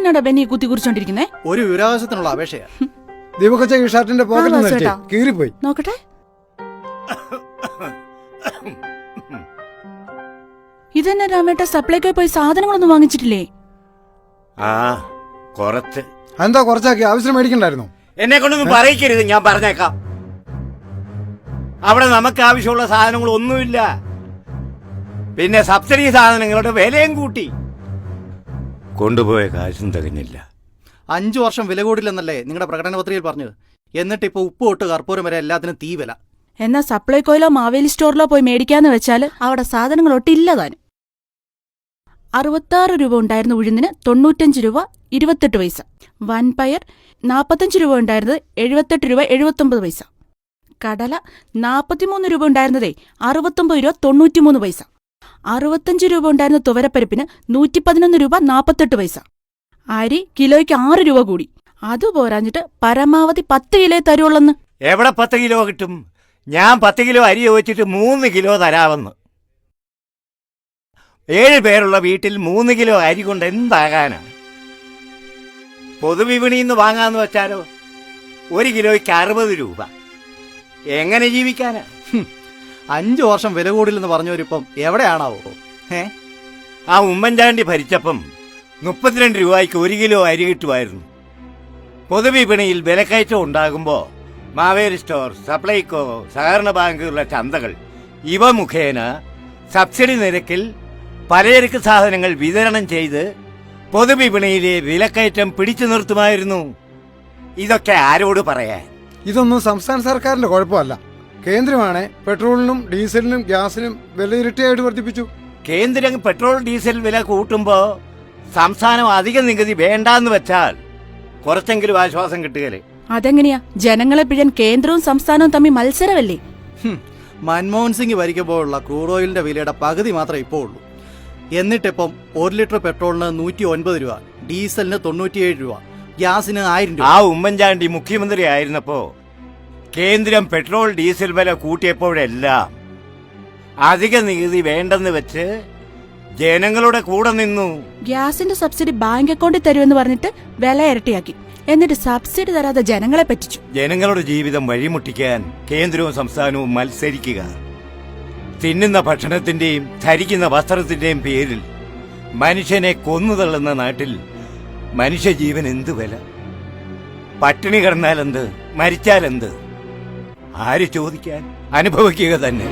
എന്നോടാ ബെന്നി കുത്തി കുറിച്ചോണ്ടിരിക്കുന്നേ? ഒരു വിവരാവകാശത്തിനുള്ള അപേക്ഷയാ. ദീപക്കൊച്ച ഈ ഷർട്ടിന്റെ പോക്കറ്റ്. കീറിപ്പോയി. നോക്കട്ടെ. ഇതെന്നെ രാമേട്ട സപ്ലൈക്കോ പോയി സാധനങ്ങളൊന്നും വാങ്ങിച്ചിട്ടില്ലേ? ആ കുറച്ച്. എന്താ കുറച്ചാക്കി? ആവശ്യം മേടിക്കണ്ടായിരുന്നു? എന്നെ കൊണ്ടൊന്നും പറയിക്കരുത് ഞാൻ പറഞ്ഞേക്കാം. അവിടെ നമുക്ക് ആവശ്യമുള്ള സാധനങ്ങൾ ഒന്നുമില്ല പിന്നെ സബ്സിഡി സാധനങ്ങളുടെ വിലയും കൂട്ടി. കൊണ്ടുപോയ കാശും തികഞ്ഞില്ല. അഞ്ചു വർഷം വില കൂടില്ലെന്നല്ലേ നിങ്ങളുടെ പ്രകടന പത്രികയിൽ പറഞ്ഞത്? എന്നിട്ട് ഇപ്പൊ ഉപ്പ് തൊട്ട് കർപ്പൂരം വരെ എല്ലാത്തിനും തീ വില. എന്നാ സപ്ലൈകോയിലോ മാവേലി സ്റ്റോറിലോ പോയി മേടിക്കാന്ന് വെച്ചാൽ അവിടെ സാധനങ്ങൾ ഒട്ടില്ല താനും. അറുപത്താറ് രൂപ ഉണ്ടായിരുന്ന ഉഴുന്നിന് തൊണ്ണൂറ്റഞ്ച് രൂപ ഇരുപത്തെട്ട് പൈസ. വൻപയർ നാൽപ്പത്തഞ്ച് രൂപ ഉണ്ടായിരുന്നത് എഴുപത്തെട്ട് രൂപ എഴുപത്തൊമ്പത് പൈസ. കടല നാൽപ്പത്തിമൂന്ന് രൂപ ഉണ്ടായിരുന്നതേ അറുപത്തൊമ്പത് രൂപ തൊണ്ണൂറ്റിമൂന്ന് പൈസ. അറുപത്തഞ്ച് രൂപ ഉണ്ടായിരുന്ന തുവരപ്പരിപ്പിന് നൂറ്റി പതിനൊന്ന് രൂപ നാൽപ്പത്തെട്ട് പൈസ. അരി കിലോയ്ക്ക് ആറ് രൂപ കൂടി. അത് പോരാഞ്ഞിട്ട് പരമാവധി പത്ത് കിലോ തരുവുള്ളെന്ന് എവിടെ പത്ത് കിലോ കിട്ടും? ഞാൻ പത്ത് കിലോ അരി ചോദിച്ചിട്ട് മൂന്ന് കിലോ തരാമെന്ന്. ഏഴ് പേരുള്ള വീട്ടിൽ മൂന്ന് കിലോ അരി കൊണ്ട് എന്താകാനാണ് പൊതുവിപണിയിൽ നിന്ന് വാങ്ങാന്ന് വെച്ചാലോ? ഒരു കിലോയ്ക്ക് അറുപത് രൂപ. എങ്ങനെ ജീവിക്കാനാ? അഞ്ചു വർഷം വില കൂടില്ലെന്ന് പറഞ്ഞവരിപ്പം എവിടെയാണാവോ? ഏ ആ ഉമ്മൻചാണ്ടി ഭരിച്ചപ്പം മുപ്പത്തിരണ്ട് രൂപയ്ക്ക് ഒരു കിലോ അരി കിട്ടുമായിരുന്നു. പൊതുവിപണിയിൽ വിലക്കയറ്റം ഉണ്ടാകുമ്പോൾ മാവേലി സ്റ്റോർ സപ്ലൈകോ സഹകരണ ബാങ്കുകളുടെ ചന്തകൾ ഇവ മുഖേന സബ്സിഡി നിരക്കിൽ പലചരക്ക് സാധനങ്ങൾ വിതരണം ചെയ്ത് പൊതുവിപണിയിലെ വിലക്കയറ്റം പിടിച്ചു നിർത്തുമായിരുന്നു. ഇതൊക്കെ ആരോട് പറയാൻ? ഇതൊന്നും സംസ്ഥാന സർക്കാരിന്റെ കുഴപ്പമല്ല. കേന്ദ്രമാണ് പെട്രോളിനും ഡീസലിനും ഗ്യാസിനും വില ഇരട്ടിയായിട്ട് വർദ്ധിപ്പിച്ചു. കേന്ദ്രം പെട്രോൾ ഡീസൽ വില കൂട്ടുമ്പോ സംസ്ഥാനം അധിക നികുതി വേണ്ടാന്ന് വെച്ചാൽ കുറച്ചെങ്കിലും ആശ്വാസം കിട്ടുകയല്ലേ? അതെങ്ങനെയാ? ജനങ്ങളെ പിഴൻ കേന്ദ്രവും സംസ്ഥാനവും തമ്മിൽ മത്സരമല്ലേ? ഹും, മൻമോഹൻ സിംഗ് ഭരിക്കുമ്പോഴുള്ള ക്രൂഡ് ഓയിലിന്റെ വിലയുടെ പകുതി മാത്രമേ ഇപ്പോൾ ഉള്ളൂ. എന്നിട്ടിപ്പം ഒരു ലിറ്റർ പെട്രോളിന് നൂറ്റി ഒൻപത് രൂപ ഡീസലിന് തൊണ്ണൂറ്റിയേഴ് രൂപ ഗ്യാസിന് ആയിരം രൂപ. ആ ഉമ്മൻചാണ്ടി മുഖ്യമന്ത്രി ആയിരുന്നപ്പോ കേന്ദ്രം പെട്രോൾ ഡീസൽ വില കൂട്ടിയപ്പോഴെല്ലാം അധിക നികുതി വേണ്ടെന്ന് വെച്ച് ജനങ്ങളുടെ കൂടെ നിന്നു. ഗ്യാസിന്റെ സബ്സിഡി ബാങ്ക് അക്കൗണ്ടിൽ തരുമെന്ന് പറഞ്ഞിട്ട് വില ഇരട്ടിയാക്കി. എന്നിട്ട് സബ്സിഡി തരാതെ ജനങ്ങളെ പറ്റിച്ചു. ജനങ്ങളുടെ ജീവിതം വഴിമുട്ടിക്കാൻ കേന്ദ്രവും സംസ്ഥാനവും മത്സരിക്കുക. തിന്നുന്ന ഭക്ഷണത്തിന്റെയും ധരിക്കുന്ന വസ്ത്രത്തിന്റെയും പേരിൽ മനുഷ്യനെ കൊന്നുതള്ളുന്ന നാട്ടിൽ മനുഷ്യജീവൻ എന്തു വില? പട്ടിണി കിടന്നാലെന്ത്? മരിച്ചാലെന്ത്? ആര് ചോദിക്കാൻ? അനുഭവിക്കുക തന്നെ.